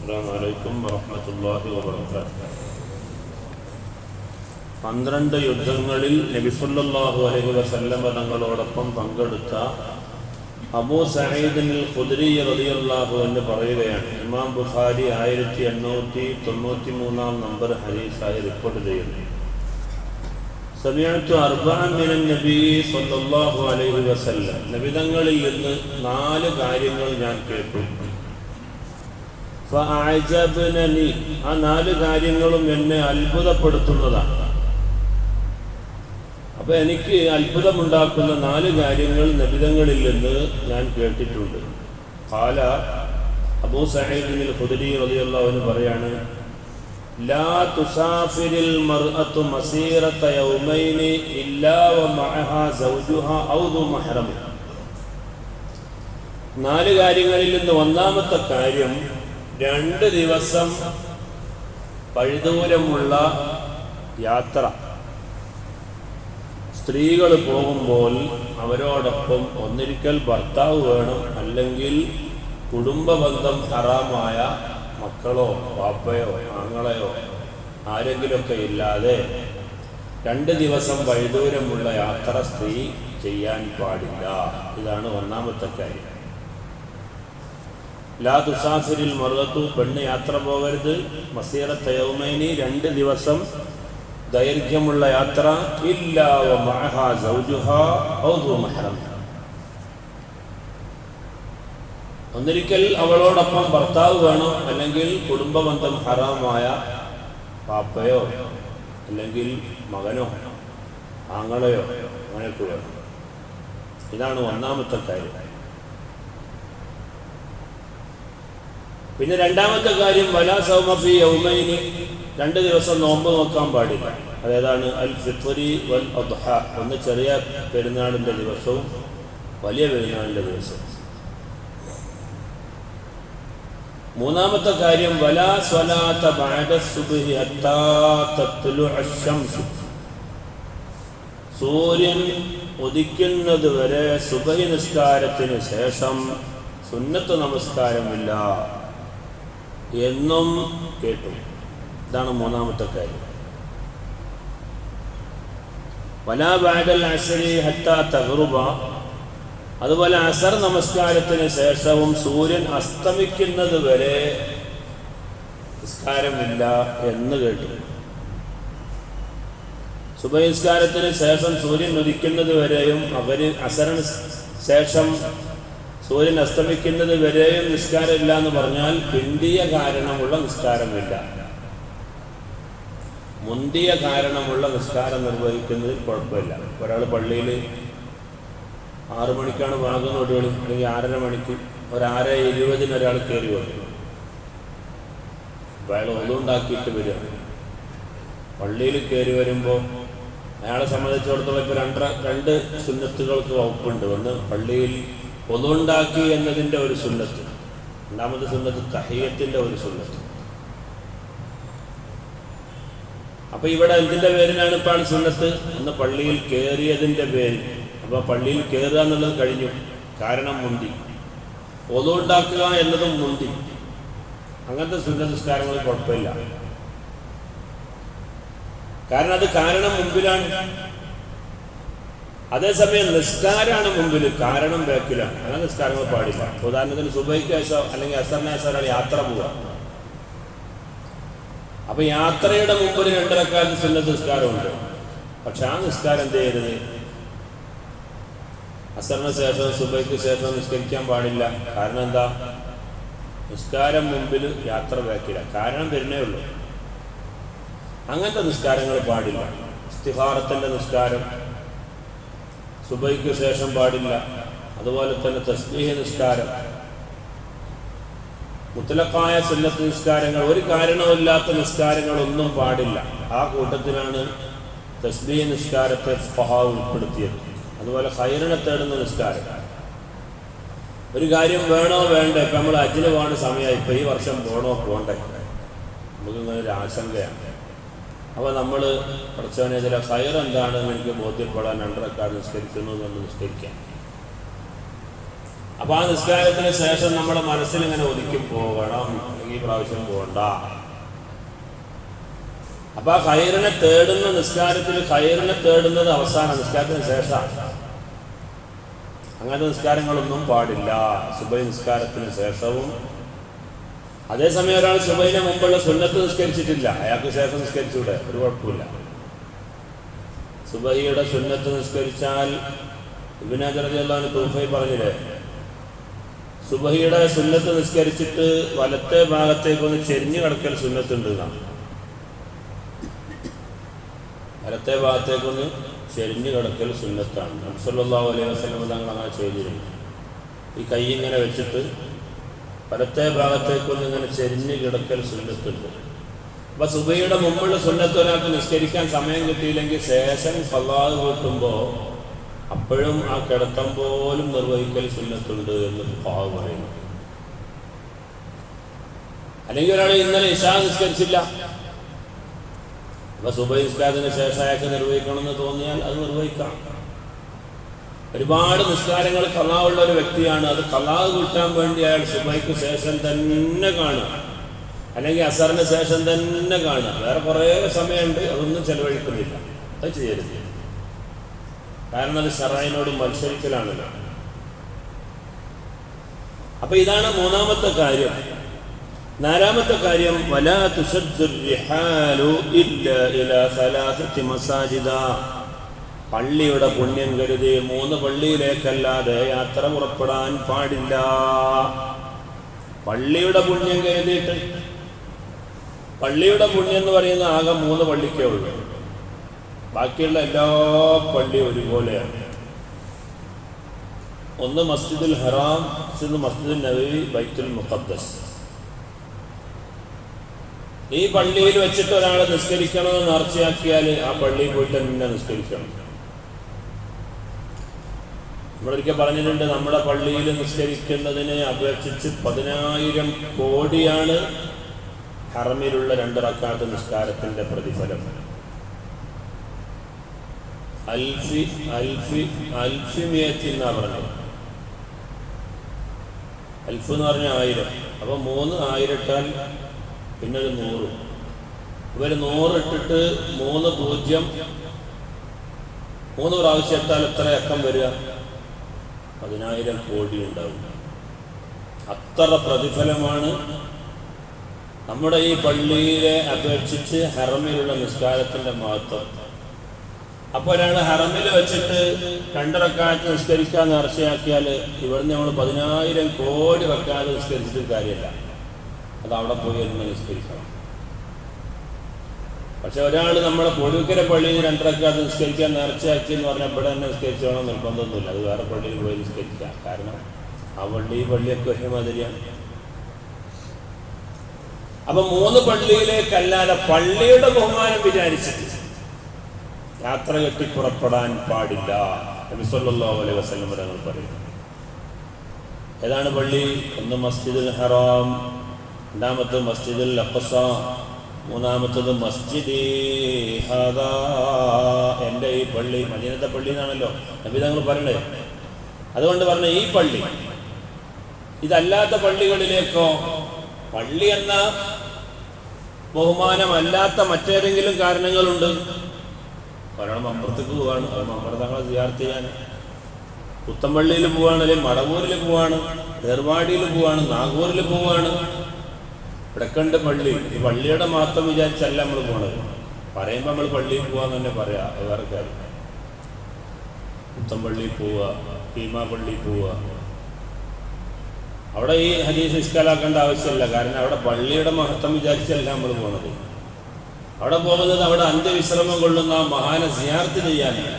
അസ്സാം വലൈക്കും വറഹമത്തല്ലാഹി വാബർക്കാത്തു പന്ത്രണ്ട് യുദ്ധങ്ങളിൽ നബിസുല്ലാഹു അലൈഹി വസല്ലം തങ്ങളോടൊപ്പം പങ്കെടുത്ത അബൂ സഹീദിനിൽ ഖുദരി റളിയല്ലാഹു എന്ന് പറയുകയാണ് ഇമാം ബുഖാരി ആയിരത്തി എണ്ണൂറ്റി തൊണ്ണൂറ്റി മൂന്നാം നമ്പർ ഹരീസായി റിപ്പോർട്ട് ചെയ്യുന്നു. സമയത്ത് അർബാൻ നബി സല്ലാഹു അലൈഹി വസല്ലം. നബിതങ്ങളിൽ നിന്ന് നാല് കാര്യങ്ങൾ ഞാൻ കേട്ടു. ഫഅജബ്നനി ആ നാല് കാര്യങ്ങളും എന്നെ അത്ഭുതപ്പെടുത്തുന്നതാണ്. അപ്പൊ എനിക്ക് അത്ഭുതമുണ്ടാക്കുന്ന നാല് കാര്യങ്ങൾ നബിതങ്ങളിൽ നിന്ന് ഞാൻ കേട്ടിട്ടുണ്ട്. കാല അബൂ സഹീദിനിൽ ഖുദരി റളിയല്ലാഹു പറയാണ് ലാ മസീറത യൗമൈനി ഇല്ലാ സൗജുഹാ ഔ നാല് കാര്യങ്ങളിൽ നിന്ന് ഒന്നാമത്തെ കാര്യം രണ്ട് ദിവസം പഴുദൂരമുള്ള യാത്ര. സ്ത്രീകൾ പോകുമ്പോൾ അവരോടൊപ്പം ഒന്നിരിക്കൽ ഭർത്താവ് വേണം അല്ലെങ്കിൽ കുടുംബബന്ധം ഹറാമായ മക്കളോ പാപ്പയോ ആങ്ങളെയോ ആരെങ്കിലുമൊക്കെ ഇല്ലാതെ രണ്ട് ദിവസം വഴിദൂരമുള്ള യാത്ര സ്ത്രീ ചെയ്യാൻ പാടില്ല. ഇതാണ് ഒന്നാമത്തെ കാര്യം. ലാ തുസാഫിരിൽ മറുകത്തു പെണ്ണ് യാത്ര പോകരുത്. മസീറ തയൗമൈനി രണ്ട് ദിവസം ദൈർഘ്യമുള്ള യാത്ര. മഹറം. ഒന്നിരിക്കൽ അവളോടൊപ്പം ഭർത്താവ് വേണം? അല്ലെങ്കിൽ കുടുംബ ബന്ധം ഹറാമായ പാപ്പയോ? അല്ലെങ്കിൽ മകനോ? ആങ്ങളെയോ? അങ്ങനെയൊക്കെ വേണം. ഇതാണ് ഒന്നാമത്തെ കാര്യം. പിന്നെ രണ്ടാമത്തെ കാര്യം വലാ സൗമഫി യൗമൈന്. രണ്ട് ദിവസം നോമ്പ് നോക്കാൻ പാടില്ല. അതേതാണ് അൽ ഫിത്രി വൽ അദ്ഹ. ഒന്ന് ചെറിയ പെരുന്നാളിന്റെ ദിവസവും വലിയ പെരുന്നാളിന്റെ ദിവസവും. മൂന്നാമത്തെ കാര്യം വലാ സ്വലാത്ത ബഅദ സുബ്ഹി ഹത്താ തത്ലു അശംസു സൂര്യൻ ഉദിക്കുന്നത് വരെ സുബഹി നിസ്കാരത്തിന് ശേഷം സുന്നത്ത് നമസ്കാരമില്ല. എന്നും കേട്ടു. ഇതാണ് മൂന്നാമത്തെ കാര്യം. വലാ ബാദൽ ഹത്ത തകറുബ അതുപോലെ അസർ നമസ്കാരത്തിന് ശേഷവും സൂര്യൻ അസ്തമിക്കുന്നത് വരെ നിസ്കാരമില്ല എന്ന് കേട്ടു. സുബഹിസ്കാരത്തിന് ശേഷം സൂര്യൻ ഉദിക്കുന്നത് വരെയും അവർ അസറിന് ശേഷം സൂര്യൻ അസ്തമിക്കുന്നത് വരെയും നിസ്കാരമില്ല എന്ന് പറഞ്ഞാൽ പിന്തിയ കാരണമുള്ള നിസ്കാരമില്ല. മുന്തിയ കാരണമുള്ള നിസ്കാരം നിർവഹിക്കുന്നതിൽ കുഴപ്പമില്ല. ഒരാൾ പള്ളിയിൽ ആറു മണിക്കാണ് വാങ്ങുന്ന ഒരു മണി അല്ലെങ്കിൽ ആറര മണിക്ക് ഒരാര ഇരുപതിന് ഒരാൾ കയറി വന്നു അയാൾ ഒന്നുണ്ടാക്കിയിട്ട് വരിക. പള്ളിയിൽ കയറി വരുമ്പോൾ അയാളെ സംബന്ധിച്ചിടത്തോളം ഇപ്പോൾ രണ്ടര രണ്ട് സുന്നത്തുകൾക്ക് വകുപ്പുണ്ട്. ഒന്ന് പള്ളിയിൽ ഒന്നുണ്ടാക്കി എന്നതിന്റെ ഒരു സുന്നത്ത്. രണ്ടാമത് സുന്നത്ത് തഹീയത്തിന്റെ ഒരു സുന്നത്ത്. അപ്പൊ ഇവിടെ എന്തിന്റെ പേരിലാണ് ഇപ്പോൾ സുന്നത്ത്. അന്ന് പള്ളിയിൽ കയറിയതിന്റെ പേര്. അപ്പൊ പള്ളിയിൽ കയറുക എന്നുള്ളത് കഴിഞ്ഞു. കാരണം മുന്തി. ഒന്നുണ്ടാക്കുക എന്നതും മുന്തി. അങ്ങനത്തെ സുന്ന നിസ്കാരങ്ങൾ കുഴപ്പമില്ല. കാരണം അത് കാരണം മുമ്പിലാണ്. അതേസമയം നിസ്കാരമാണ് മുമ്പിൽ കാരണം ബാക്കിലാണ് അങ്ങനെ നിസ്കാരങ്ങൾ പാടില്ല. ഉദാഹരണത്തിന് സുബൈക്ക് ശേഷം അല്ലെങ്കിൽ അസറിന് ശേഷം യാത്ര പോവുക. അപ്പൊ യാത്രയുടെ മുമ്പിൽ രണ്ടരക്കാലത്ത് സുന്നത്ത് നിസ്കാരമുണ്ട്. പക്ഷെ ആ നിസ്കാരം എന്ത് ചെയ്യരുത് അസറിന് ശേഷം സുബൈക്ക് ശേഷം നിസ്കരിക്കാൻ പാടില്ല. കാരണം എന്താ? നിസ്കാരം മുമ്പിൽ യാത്ര ബാക്കില്ല. കാരണം വരുന്നേ ഉള്ളൂ. അങ്ങനത്തെ നിസ്കാരങ്ങൾ പാടില്ല. ഇസ്തിഹാറത്തിന്റെ നിസ്കാരം സുബൈക്ക് ശേഷം പാടില്ല. അതുപോലെ തന്നെ തസ്ബീഹ് നിസ്കാരം. മുത്തലക്കായ സുന്നത്ത് നിസ്കാരങ്ങൾ ഒരു കാരണമില്ലാത്ത നിസ്കാരങ്ങളൊന്നും പാടില്ല. ആ കൂട്ടത്തിലാണ് തസ്ബീഹ് നിസ്കാരത്തെ ഫഹാവ് ഉൾപ്പെടുത്തിയത്. അതുപോലെ ഹൈറിനെ തേടുന്ന നിസ്കാരം. ഒരു കാര്യം വേണോ വേണ്ടേ? ഇപ്പം നമ്മൾ അജിന് പോകേണ്ട സമയമായി. ഇപ്പം ഈ വർഷം പോകണോ പോകണ്ടേ നമുക്കിങ്ങനെ ഒരു ആശങ്കയാണ്. അപ്പോൾ നമ്മൾ പ്രശ്നം ചില ഫയർ എന്താണെന്ന് എനിക്ക് ബോധ്യപ്പെടാൻ രണ്ടരക്കാർ നിസ്കരിക്കുന്നു എന്ന് നിസ്കരിക്കാം. അപ്പോൾ ആ നിസ്കാരത്തിന് ശേഷം നമ്മുടെ മനസ്സിൽ ഇങ്ങനെ ഒതുക്കി പോകണം. ഈ പ്രാവശ്യം പോകണ്ട അപ്പൊ ആ ഹൈറിനെ തേടുന്ന നിസ്കാരത്തിൽ ഹൈറിനെ തേടുന്നത് അവസാന നിസ്കാരത്തിന് ശേഷമാണ് അങ്ങനത്തെ നിസ്കാരങ്ങളൊന്നും പാടില്ല. സുബൈ നിസ്കാരത്തിന് ശേഷവും അതേസമയം ഒരാൾ സുബൈന് മുമ്പുള്ള സുന്നത്ത് നിസ്കരിച്ചിട്ടില്ല. അയാൾക്ക് ശേഷം നിസ്കരിച്ചൂടെ. ഒരു കുഴപ്പമില്ല. സുബൈയുടെ സുന്നത്ത് നിസ്കരിച്ചാൽ ഇബിനാജറിയാണ് തൂഫൈ പറഞ്ഞില്ലേ? സുബഹിയുടെ സുന്നത്ത് നിസ്കരിച്ചിട്ട് വലത്തെ ഭാഗത്തേക്ക് ഒന്ന് ചെരിഞ്ഞു കിടക്കൽ സുന്നത്തുണ്ട് എന്നാണ്. വലത്തെ ഭാഗത്തേക്കൊന്ന് ചെരിഞ്ഞു കിടക്കൽ സുന്നത്താണ്. നബ്സല്ലാഹു അലൈഹി വസ്ലം തങ്ങൾ അങ്ങനെ ചെയ്തിരുന്നു. ഈ കൈ ഇങ്ങനെ വെച്ചിട്ട് വലത്തെ ഭാഗത്തേക്കൊന്ന് ഇങ്ങനെ ചെരിഞ്ഞ് കിടക്കൽ സുന്നത്തുണ്ട്. അപ്പൊ സുബൈയുടെ മുമ്പുള്ള സുന്നത്ത് ഒരാൾക്ക് നിസ്കരിക്കാൻ സമയം കിട്ടിയില്ലെങ്കിൽ ശേഷം ഫല്ലാഹ് കൂട്ടുമ്പോൾ അപ്പോഴും ആ കിടത്തം പോലും നിർവഹിക്കൽ സുന്നത്തുണ്ട് എന്ന് ഭാവ് പറയുന്നു. അല്ലെങ്കിൽ ഒരാൾ ഇന്നലെ ഇഷാ നിസ്കരിച്ചില്ല. അപ്പൊ സുബൈ നിസ്കാരത്തിന് ശേഷം അയാൾക്ക് നിർവഹിക്കണമെന്ന് തോന്നിയാൽ അത് നിർവഹിക്കാം. ഒരുപാട് നിസ്കാരങ്ങൾ കലാവുള്ള ഒരു വ്യക്തിയാണ്. അത് കലാവ് കിട്ടാൻ വേണ്ടി അയാൾ സുബൈക്ക് ശേഷം തന്നെ കാണുക അല്ലെങ്കിൽ അസറിന് ശേഷം തന്നെ കാണുക വേറെ കുറേ സമയമുണ്ട് അതൊന്നും ചെലവഴിക്കുന്നില്ല. അത് ചെയ്യരുത്. കാരണം അത് ഷറായിനോട് മത്സരിക്കലാണല്ലോ. അപ്പൊ ഇതാണ് മൂന്നാമത്തെ കാര്യം. നാലാമത്തെ കാര്യം വലാ തുഷദ്ദുർ ഇല്ല ഇല സലാസത്തി മസാജിദ. പള്ളിയുടെ പുണ്യം കരുതി മൂന്ന് പള്ളിയിലേക്കല്ലാതെ യാത്ര പുറപ്പെടാൻ പാടില്ല. പള്ളിയുടെ പുണ്യം കരുതിയിട്ട് പള്ളിയുടെ പുണ്യം എന്ന് പറയുന്ന ആകെ മൂന്ന് പള്ളിക്കേ ഉള്ളൂ. ബാക്കിയുള്ള എല്ലാ പള്ളിയും ഒരുപോലെയാണ്. ഒന്ന് മസ്ജിദുൽ ഹറാം മറ്റൊന്ന് മസ്ജിദുൽ നബി ബൈത്തുൽ മുഖദ്ദസ്. ഈ പള്ളിയിൽ വെച്ചിട്ട് ഒരാൾ നിസ്കരിക്കണമെന്ന് നേർച്ചയാക്കിയാൽ ആ പള്ളിയിൽ പോയിട്ട് നിന്നെ നിസ്കരിക്കണം. നമ്മളൊരിക്കൽ പറഞ്ഞിട്ടുണ്ട് നമ്മുടെ പള്ളിയിൽ നിസ്കരിക്കുന്നതിനെ അപേക്ഷിച്ച് പതിനായിരം കോടിയാണ് ഹറമിലുള്ള രണ്ട് റക്കാത്ത നിസ്കാരത്തിന്റെ പ്രതിഫലം. അൽഫി അൽഫി അൽഫിമിയത്തി എന്നാ പറഞ്ഞത്? അൽഫ് എന്ന് പറഞ്ഞ ആയിരം. അപ്പൊ മൂന്ന് ആയിരം ഇട്ടാൽ പിന്നെ ഒരു നൂറ്. ഇവർ നൂറിട്ടിട്ട് മൂന്ന് പൂജ്യം മൂന്ന് പ്രാവശ്യം ഇട്ടാൽ എത്ര അക്കം വരിക? പതിനായിരം കോടി ഉണ്ടാവും. അത്ര പ്രതിഫലമാണ് നമ്മുടെ ഈ പള്ളിയിലെ അപേക്ഷിച്ച് ഹറമിലുള്ള നിസ്കാരത്തിന്റെ മഹത്വം. അപ്പോൾ ഒരാൾ ഹറമിൽ വെച്ചിട്ട് രണ്ടറക്കാലത്ത് നിസ്കരിക്കാൻ നേർച്ചയാക്കിയാൽ ഇവിടുന്ന് നമ്മൾ പതിനായിരം കോടി വെക്കാതെ നിസ്കരിച്ചിട്ട് കാര്യമില്ല. അത് അവിടെ പോയി എന്ന് നിസ്കരിക്കണം. പക്ഷെ ഒരാൾ നമ്മളെ പൊലൂക്കര പള്ളിയിൽ രണ്ടരക്കാർ നിസ്കരിക്കാൻ നേർച്ചയാക്കി എന്ന് പറഞ്ഞാൽ ഇവിടെ തന്നെ നിസ്കരിച്ചോണം നിർബന്ധമൊന്നുമില്ല. അത് വേറെ പള്ളിയിൽ പോയി നിസ്കരിക്കാം കാരണം ആ പള്ളി ഈ പള്ളിയൊക്കെ ഒരേ മാതിരിയാണ്. അപ്പൊ മൂന്ന് പള്ളിയിലേക്കല്ലാതെ പള്ളിയുടെ ബഹുമാനം വിചാരിച്ചിട്ട് യാത്ര കെട്ടി പുറപ്പെടാൻ പാടില്ല നബി സല്ലല്ലാഹു അലൈഹി വസല്ലം തങ്ങൾ ഏതാണ് പള്ളി? ഒന്ന് മസ്ജിദുൽ ഹറാം രണ്ടാമത്തെ മസ്ജിദുൽ അഖസ മൂന്നാമത്തത് മസ്ജിദേ. ഹാദാ ഈ പള്ളി. മദീനത്തെ പള്ളി എന്നാണല്ലോ നബി തങ്ങൾ പറയണേ. അതുകൊണ്ട് പറഞ്ഞ ഈ പള്ളി ഇതല്ലാത്ത പള്ളികളിലേക്കോ പള്ളി എന്ന ബഹുമാനമല്ലാത്ത മറ്റേതെങ്കിലും കാരണങ്ങളുണ്ട്? ഒരാൾ മമ്പുറത്തേക്ക് പോവാണ് അത് മമ്പുറ തങ്ങളെ സിയാർത്ത് ചെയ്യാൻ. പുത്തമ്പള്ളിയിൽ പോവാണ് അല്ലെങ്കിൽ മടവൂരിൽ പോവാണ് ഏർവാടിയിൽ പോവാണ് നാഗൂരിൽ പോവാണ്. ഇടക്കണ്ട് പള്ളി. ഈ പള്ളിയുടെ മാത്രം വിചാരിച്ചല്ല നമ്മൾ പോണത്. പറയുമ്പോൾ നമ്മൾ പള്ളിയിൽ പോവാന്ന് തന്നെ പറയാ. വേറെ കാര്യം. പുത്തമ്പള്ളിയിൽ പോവുക ഭീമാ പള്ളിയിൽ പോവുക അവിടെ ഈ ഹദീസ് നിഷ്കാലാക്കേണ്ട ആവശ്യമില്ല. കാരണം അവിടെ പള്ളിയുടെ മഹത്വം വിചാരിച്ചല്ല നമ്മൾ പോണത്. അവിടെ പോകുന്നത് അവിടെ അന്ത്യവിശ്രമം കൊള്ളുന്ന മഹാനെ സിയാർത്ത് ചെയ്യാനാണ്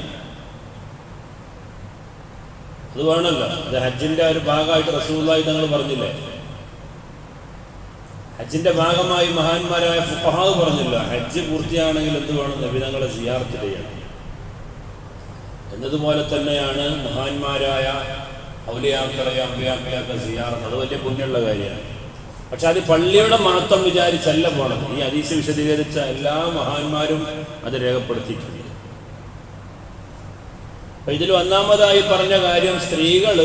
അത് വേണമല്ലോ. ഹജ്ജിന്റെ ഒരു ഭാഗമായിട്ട് റസൂലായി തങ്ങൾ പറഞ്ഞില്ലേ? ഹജ്ജിന്റെ ഭാഗമായി മഹാന്മാരായ ഫുഹാവ് പറഞ്ഞില്ല ഹജ്ജ് പൂർത്തിയാണെങ്കിൽ എന്ത് വേണം? നബിതങ്ങളെ സിയാർത്ത് ചെയ്യണം. എന്നതുപോലെ തന്നെയാണ് മഹാന്മാരായ ഔലിയാക്കളെ അമ്പിയാക്കളെയൊക്കെ സിയാർത്ത് അത് വലിയ പുണ്യമുള്ള കാര്യമാണ്. പക്ഷെ അത് പള്ളിയുടെ മഹത്വം വിചാരിച്ചല്ല പോണത്. ഈ അതീശ വിശദീകരിച്ച എല്ലാ മഹാന്മാരും അത് രേഖപ്പെടുത്തിയിട്ടുണ്ട്. അപ്പൊ ഇതിൽ ഒന്നാമതായി പറഞ്ഞ കാര്യം സ്ത്രീകൾ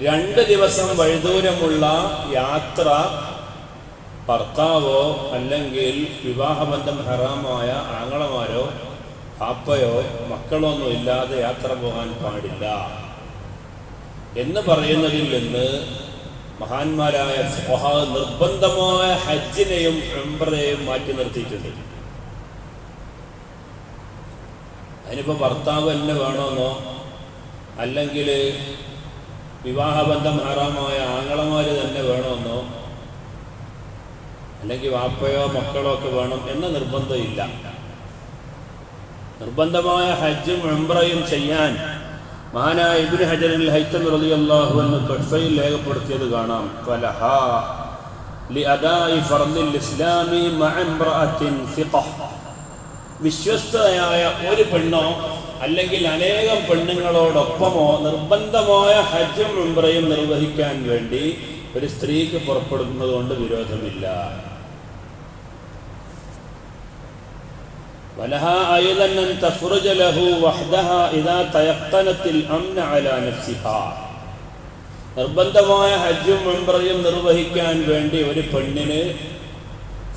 രണ്ട് ദിവസം വഴിദൂരമുള്ള യാത്ര ഭർത്താവോ അല്ലെങ്കിൽ വിവാഹബന്ധം ഹറാമായ ആങ്ങളമാരോ പാപ്പയോ മക്കളോ ഒന്നും ഇല്ലാതെ യാത്ര പോകാൻ പാടില്ല. എന്ന് പറയുന്നതിൽ നിന്ന് മഹാന്മാരായ നിർബന്ധമായ ഹജ്ജിനെയും ഉംറയെയും മാറ്റി നിർത്തിയിട്ടുണ്ട്. അതിനിപ്പോൾ ഭർത്താവ് തന്നെ വേണമെന്നോ അല്ലെങ്കിൽ വിവാഹബന്ധം ഹറാമായ ആങ്ങളമാർ തന്നെ വേണമെന്നോ അല്ലെങ്കിൽ വാപ്പയോ മക്കളോ ഒക്കെ വേണം എന്ന നിർബന്ധമില്ല നിർബന്ധമായ ഹജ്ജും ഉംറയും ചെയ്യാൻ മഹാനായ ഇബ്നു ഹജറിൽ ഹൈത്തം റളിയല്ലാഹു അൻഹു തൊഹ്ഫയിൽ രേഖപ്പെടുത്തിയത് കാണാം ഫലഹ لأداء فرض الإسلام مع امرأة ثقة വിശ്വസ്തയായ ഒരു പെണ്ണോ അല്ലെങ്കിൽ അനേകം പെണ്ണുങ്ങളോടൊപ്പമോ നിർബന്ധമായ ഹജ്ജും ഉംറയും നിർവഹിക്കാൻ വേണ്ടി ഒരു സ്ത്രീക്ക് പുറപ്പെടുന്നത് കൊണ്ട് വിരോധമില്ല ولها أيضا أن تخرج له وحدها إذا تيقنت الأمن على نفسها നിർബന്ധമായ ഹജ്ജും ഉംറയും നിർവഹിക്കാൻ വേണ്ടി ഒരു പെണ്ണിന്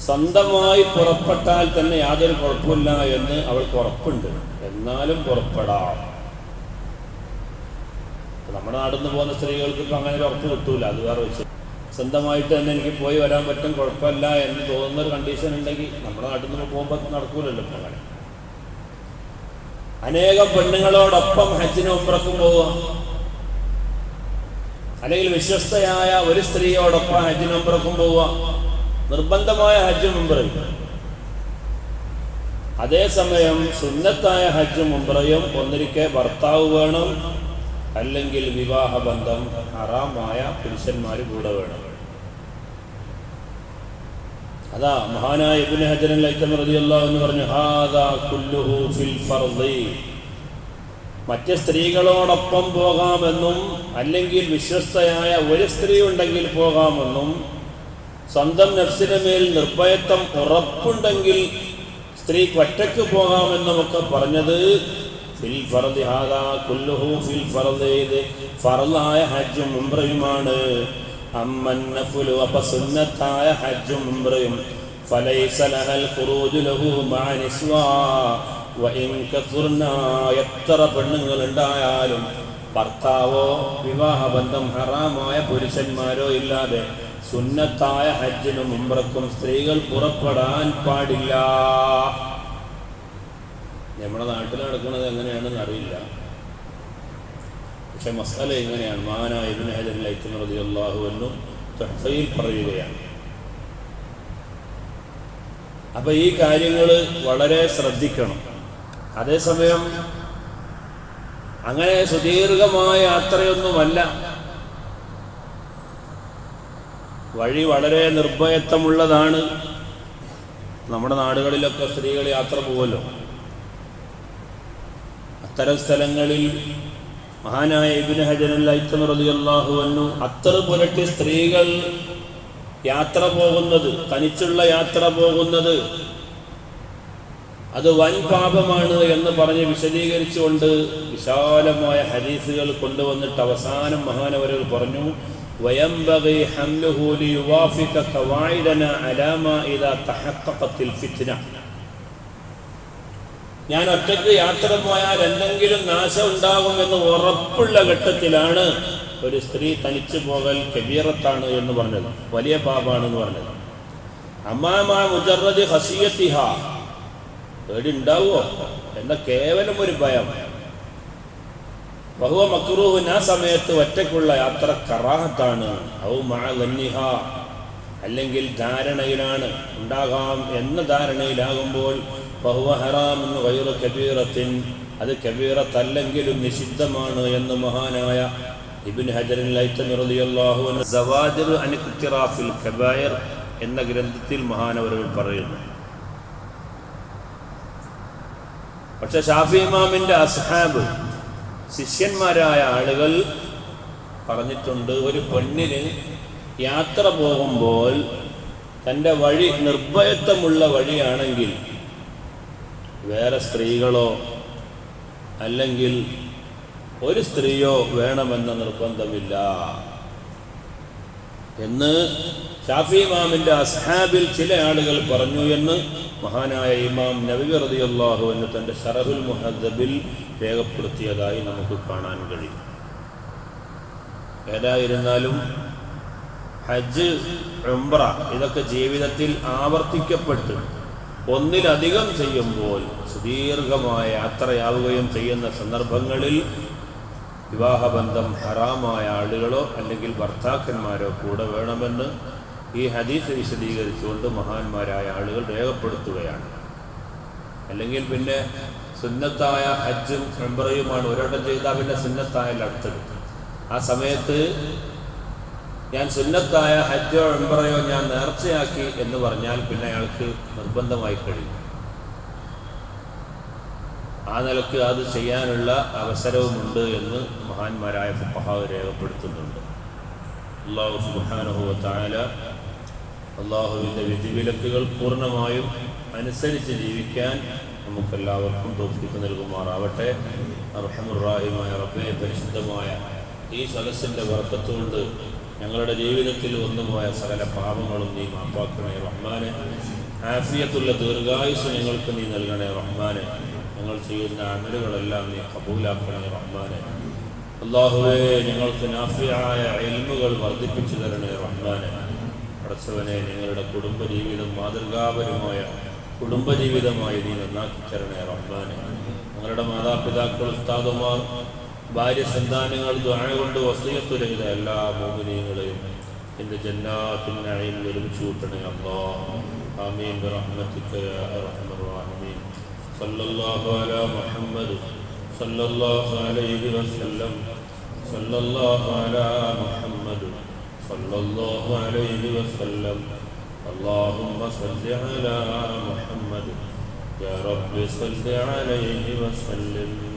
സ്വന്തമായി പുറപ്പെട്ടാൽ തന്നെ യാതൊരു കുഴപ്പമില്ല എന്ന് അവൾക്ക് ഉറപ്പുണ്ട് എന്നാലും പുറപ്പെടാം നമ്മുടെ നാട്ടിൽ നിന്ന് പോകുന്ന സ്ത്രീകൾക്ക് ഇപ്പം അങ്ങനെ ഒരു ഉറപ്പ് കിട്ടൂല അത് വേറെ വെച്ച് സ്വന്തമായിട്ട് തന്നെ എനിക്ക് പോയി വരാൻ പറ്റും കുഴപ്പമില്ല എന്ന് തോന്നുന്ന ഒരു കണ്ടീഷൻ ഉണ്ടെങ്കിൽ നമ്മുടെ നാട്ടിൽ നിന്ന് പോകുമ്പോൾ നടക്കൂലല്ലോ അങ്ങനെ. അനേകം പെണ്ണുങ്ങളോടൊപ്പം ഹജ്ജിന് ഉമ്രക്കും പോവുക. അല്ലെങ്കിൽ വിശ്വസ്തയായ ഒരു സ്ത്രീയോടൊപ്പം ഹജ്ജിന് ഉമ്രക്കും പോവുക. നിർബന്ധമായ ഹജ്ജും ഉംറയും അതേസമയം സുന്നത്തായ ഹജ്ജും ഉംറയും ഒന്നിരിക്കെ ഭർത്താവ് വേണം. അല്ലെങ്കിൽ വിവാഹബന്ധം ഹറാമായ പുരുഷന്മാർ കൂടെ വേണം. അതാ മഹാനായ ഇബ്നു റളിയല്ലാഹു എന്ന് പറഞ്ഞു ഹാദാ കുല്ലുഹു ഫിൽ മറ്റ് സ്ത്രീകളോടൊപ്പം പോകാമെന്നും അല്ലെങ്കിൽ വിശ്വസ്തയായ ഒരു സ്ത്രീ ഉണ്ടെങ്കിൽ പോകാമെന്നും സ്വന്തം നഫ്സിന് മേൽ നിർഭയത്വം ഉറപ്പുണ്ടെങ്കിൽ സ്ത്രീക്ക് ഒറ്റയ്ക്ക് പോകാമെന്നുമൊക്കെ പറഞ്ഞത് ഫിൽ ഫർദ് ഹാദാ കുല്ലുഹു ഫിൽ ഫർദ് ഇത് ഫറലായ ഹജ്ജും ഉംറയുമാണ്. അമ്മൻ നഫുലു അപ്പ സുന്നത്തായ ഹജ്ജും ഉംറയും. ഫലൈസ ലഹൽ ഖുറൂജു ലഹു മഅ നിസ്വാ വഇൻ കസുർന എത്ര പെണ്ണുങ്ങൾ ഉണ്ടായാലും ഭർത്താവോ വിവാഹബന്ധം ഹറാമായ പുരുഷന്മാരോ ഇല്ലാതെ സുന്നത്തായ ഹജ്ജിനും ഉംറക്കും സ്ത്രീകൾ പുറപ്പെടാൻ പാടില്ല. നമ്മുടെ നാട്ടിൽ നടക്കുന്നത് എങ്ങനെയാണെന്ന് അറിയില്ല. പക്ഷെ മസാല എങ്ങനെയാണ് മാനായ ഇബിൻ ഹജർ എന്നും തൊട്ടയിൽ പറയുകയാണ്. അപ്പൊ ഈ കാര്യങ്ങൾ വളരെ ശ്രദ്ധിക്കണം. അതേസമയം അങ്ങനെ സുദീർഘമായ യാത്രയൊന്നുമല്ല. വഴി വളരെ നിർഭയത്വമുള്ളതാണ്. നമ്മുടെ നാടുകളിലൊക്കെ സ്ത്രീകൾ യാത്ര പോകുമല്ലോ അത്തരം സ്ഥലങ്ങളിൽ മഹാനായ ഇബിന് ഹജനൽ ഐത്തമർ അത്ര പുരട്ടി സ്ത്രീകൾ യാത്ര പോകുന്നത് തനിച്ചുള്ള യാത്ര പോകുന്നത് അത് വൻ പാപമാണ് എന്ന് പറഞ്ഞ് വിശദീകരിച്ചുകൊണ്ട് വിശാലമായ ഹദീസുകൾ കൊണ്ടുവന്നിട്ട് അവസാനം മഹാനവരകൾ പറഞ്ഞു വയംബകി ഹംലുഹൂലി ഫിത്ന. ഞാൻ ഒറ്റയ്ക്ക് യാത്ര പോയാൽ എന്തെങ്കിലും നാശം ഉണ്ടാകുമെന്ന് ഉറപ്പുള്ള ഘട്ടത്തിലാണ് ഒരു സ്ത്രീ തനിച്ചു പോകൽ കബീറത്താണ് എന്ന് പറഞ്ഞത്. വലിയ പാപാണെന്ന് പറഞ്ഞത്. അമ്മാമാ മുജറദ് ഹസിയത്തിഹ പേടി ഉണ്ടാവോ എന്ന കേവലം ഒരു ഭയം. ബഹുവ മക്രൂഹിന് ആ സമയത്ത് ഒറ്റയ്ക്കുള്ള യാത്ര കറാഹത്താണ്. ഔ മഅലന്നിഹ അല്ലെങ്കിൽ ധാരണയിലാണ്. ഉണ്ടാകാം എന്ന ധാരണയിലാകുമ്പോൾ ബഹുവ ഹറാമെന്ന് വൈറു കബീറത്തിൻ അത് കബീറത്തല്ലെങ്കിലും നിഷിദ്ധമാണ് എന്ന് മഹാനായ ഇബിൻ ഹജറിൻ കബായർ എന്ന ഗ്രന്ഥത്തിൽ മഹാനവരുകൾ പറയുന്നു. പക്ഷെ ഷാഫി ഇമാമിന്റെ അസ്ഹാബ് ശിഷ്യന്മാരായ ആളുകൾ പറഞ്ഞിട്ടുണ്ട് ഒരു പെണ്ണിന് യാത്ര പോകുമ്പോൾ തന്റെ വഴി നിർഭയത്വമുള്ള വഴിയാണെങ്കിൽ വേറെ സ്ത്രീകളോ അല്ലെങ്കിൽ ഒരു സ്ത്രീയോ വേണമെന്ന നിർബന്ധമില്ല. എന്ന് ഷാഫി ഇമാമിന്റെ അസ്ഹാബിൽ ചില ആളുകൾ പറഞ്ഞു എന്ന് മഹാനായ ഇമാം നബി റളിയല്ലാഹു എന്ന് തന്റെ ഷറഫുൽ മുഹദബിൽ രേഖപ്പെടുത്തിയതായി നമുക്ക് കാണാൻ കഴിയും. ഏതായിരുന്നാലും ഹജ്ജ് ഉംറ ഇതൊക്കെ ജീവിതത്തിൽ ആവർത്തിക്കപ്പെട്ട് ഒന്നിലധികം ചെയ്യുമ്പോൾ സുദീർഘമായ യാത്രയാവുകയും ചെയ്യുന്ന സന്ദർഭങ്ങളിൽ വിവാഹബന്ധം ഹറാമായ ആളുകളോ അല്ലെങ്കിൽ ഭർത്താക്കന്മാരോ കൂടെ വേണമെന്ന് ഈ ഹദീസ് വിശദീകരിച്ചുകൊണ്ട് മഹാന്മാരായ ആളുകൾ രേഖപ്പെടുത്തുകയാണ്. അല്ലെങ്കിൽ പിന്നെ സുന്നത്തായ ഹജ്ജും മെമ്പറയുമാണ് ഒരാട്ടം ചെയ്താൽ പിന്നെ സുന്നത്തായ അടുത്തത്. ആ സമയത്ത് ഞാൻ സുന്നത്തായ ഹജ്ജോ എംബറയോ ഞാൻ നേർച്ചയാക്കി എന്ന് പറഞ്ഞാൽ പിന്നെ അയാൾക്ക് നിർബന്ധമായി കഴിയും. ആ നിലയ്ക്ക് അത് ചെയ്യാനുള്ള അവസരവുമുണ്ട് എന്ന് മഹാന്മാരായ ഫുഹാവ് രേഖപ്പെടുത്തുന്നുണ്ട്. അള്ളാഹു സുബാനുഭവത്തായ അള്ളാഹുവിന്റെ വിധിവിലക്കുകൾ പൂർണമായും അനുസരിച്ച് ജീവിക്കാൻ നമുക്കെല്ലാവർക്കും തോഫിക്ക് നൽകുമാറാവട്ടെ. അർഹമുറാഹിമായ റബ്ബെ പരിശുദ്ധമായ ഈ സദസ്സിന്റെ വർക്കത്തുകൊണ്ട് ഞങ്ങളുടെ ജീവിതത്തിൽ ഒന്നുപോയ സകല പാപങ്ങളും നീ മാപ്പാക്കണേ റഹ്മാനെ. ആഫിയത്തുള്ള ദീർഘായുസ് ഞങ്ങൾക്ക് നീ നൽകണേ റഹ്മാനെ. ഞങ്ങൾ ചെയ്യുന്ന അമലുകളെല്ലാം നീ കബൂലാക്കണേ റഹ്മാനെ. അള്ളാഹുവേ ഞങ്ങൾക്ക് നാഫിയായ എൽമുകൾ വർദ്ധിപ്പിച്ചു തരണേ റഹ്മാനെ. അടച്ചവനെ ഞങ്ങളുടെ കുടുംബജീവിതം മാതൃകാപരമായ കുടുംബജീവിതമായി നീ നന്നാക്കി തരണേ റഹ്മാനെ. ഞങ്ങളുടെ മാതാപിതാക്കൾ ഉസ്താദുമാർ ഭാര്യ സന്താനങ്ങൾ ദ്വാഴ കൊണ്ട് വസീയത്തു ചെയ്ത എല്ലാ മോമിനിയങ്ങളെയും എൻ്റെ ജന്നാത്തിനായും ഒരുമിച്ച് കൂട്ടണേ അള്ളാ ആമീൻ برحمتك يا أرحم الراحمين صلى الله على محمد صلى الله عليه وسلم صلى الله على محمد صلى الله عليه وسلم اللهم صل على محمد يا رب صل عليه وسلم